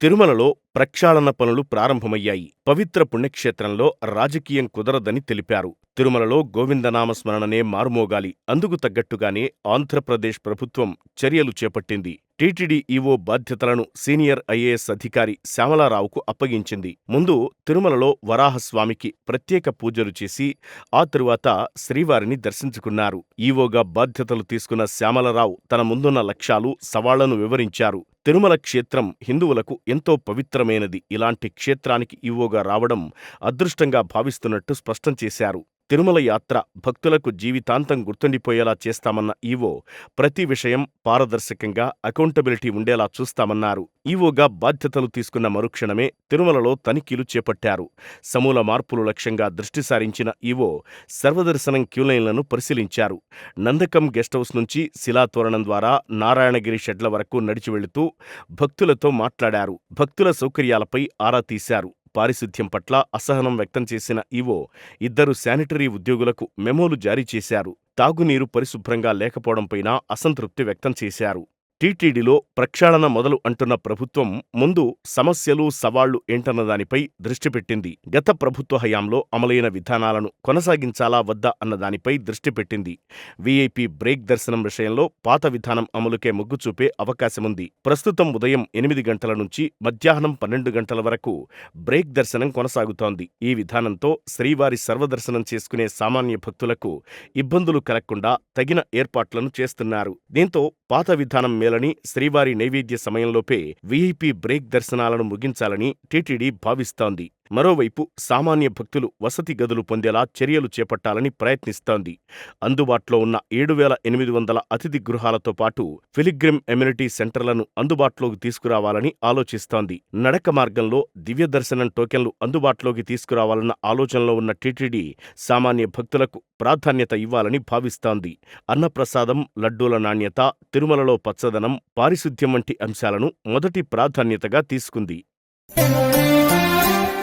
తిరుమలలో ప్రక్షాళన పనులు ప్రారంభమయ్యాయి. పవిత్ర పుణ్యక్షేత్రంలో రాజకీయం కుదరదని తెలిపారు. తిరుమలలో గోవిందనామ స్మరణనే మారుమోగాలి. అందుకు తగ్గట్టుగానే ఆంధ్రప్రదేశ్ ప్రభుత్వం చర్యలు చేపట్టింది. టీటీడీ ఈవో బాధ్యతలను సీనియర్ ఐఏఎస్ అధికారి శ్యామలారావుకు అప్పగించింది. ముందు తిరుమలలో వరాహస్వామికి ప్రత్యేక పూజలు చేసి ఆ తరువాత శ్రీవారిని దర్శించుకున్నారు. ఈవోగా బాధ్యతలు తీసుకున్న శ్యామలరావు తన ముందున్న లక్ష్యాలు సవాళ్ళను వివరించారు. తిరుమల క్షేత్రం హిందువులకు ఎంతో పవిత్రమైనది. ఇలాంటి క్షేత్రానికి ఈవోగా రావడం అదృష్టంగా భావిస్తున్నట్టు స్పష్టం చేశారు. తిరుమల యాత్ర భక్తులకు జీవితాంతం గుర్తుండిపోయేలా చేస్తామన్న ఈవో ప్రతి విషయం పారదర్శకంగా అకౌంటబిలిటీ ఉండేలా చూస్తామన్నారు. ఈవోగా బాధ్యతలు తీసుకున్న మరుక్షణమే తిరుమలలో తనిఖీలు చేపట్టారు. సమూల మార్పులు లక్ష్యంగా దృష్టి సారించిన ఈవో సర్వదర్శనం క్యూలైన్లను పరిశీలించారు. నందకం గెస్ట్ హౌస్ నుంచి శిలాతోరణం ద్వారా నారాయణగిరి షెడ్ల వరకు నడిచి వెళుతూ భక్తులతో మాట్లాడారు. భక్తుల సౌకర్యాలపై ఆరా తీశారు. పారిశుధ్యం పట్ల అసహనం వ్యక్తం చేసిన ఈవో ఇద్దరు శానిటరీ ఉద్యోగులకు మెమోలు జారీ చేశారు. తాగునీరు పరిశుభ్రంగా లేకపోవడంపైనా అసంతృప్తి వ్యక్తం చేశారు. టీటీడీలో ప్రక్షాళన మొదలు అంటున్న ప్రభుత్వం ముందు సమస్యలు సవాళ్ళు ఏంటన్న దానిపై దృష్టి పెట్టింది. గత ప్రభుత్వ హయాంలో అమలైన విధానాలను కొనసాగించాలా వద్దా అన్న దానిపై దృష్టి పెట్టింది. వీఐపీ బ్రేక్ దర్శనం విషయంలో పాత విధానం అమలుకే మొగ్గు చూపే అవకాశముంది. ప్రస్తుతం ఉదయం ఎనిమిది గంటల నుంచి మధ్యాహ్నం పన్నెండు గంటల వరకు బ్రేక్ దర్శనం కొనసాగుతోంది. ఈ విధానంతో శ్రీవారి సర్వదర్శనం చేసుకునే సామాన్య భక్తులకు ఇబ్బందులు కలగకుండా తగిన ఏర్పాట్లను చేస్తున్నారు. దీంతో పాత విధానం మేలని శ్రీవారి నైవేద్య సమయంలోపే వీఐపీ బ్రేక్ దర్శనాలను ముగించాలని టీటీడీ భావిస్తోంది. మరోవైపు సామాన్య భక్తులు వసతి గదులు పొందేలా చర్యలు చేపట్టాలని ప్రయత్నిస్తోంది. అందుబాటులో ఉన్న ఏడు వేల ఎనిమిది వందల అతిథి గృహాలతో పాటు ఫిలిగ్రిమ్ ఎమ్యూనిటీ సెంటర్లను అందుబాటులోకి తీసుకురావాలని ఆలోచిస్తోంది. నడక మార్గంలో దివ్య దర్శనం టోకెన్లు అందుబాటులోకి తీసుకురావాలన్న ఆలోచనలో ఉన్న టీటీడీ సామాన్య భక్తులకు ప్రాధాన్యత ఇవ్వాలని భావిస్తోంది. అన్నప్రసాదం లడ్డూల నాణ్యత తిరుమలలో పచ్చదనం పారిశుద్ధ్యం వంటి అంశాలను మొదటి ప్రాధాన్యతగా తీసుకుంది.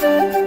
thank you.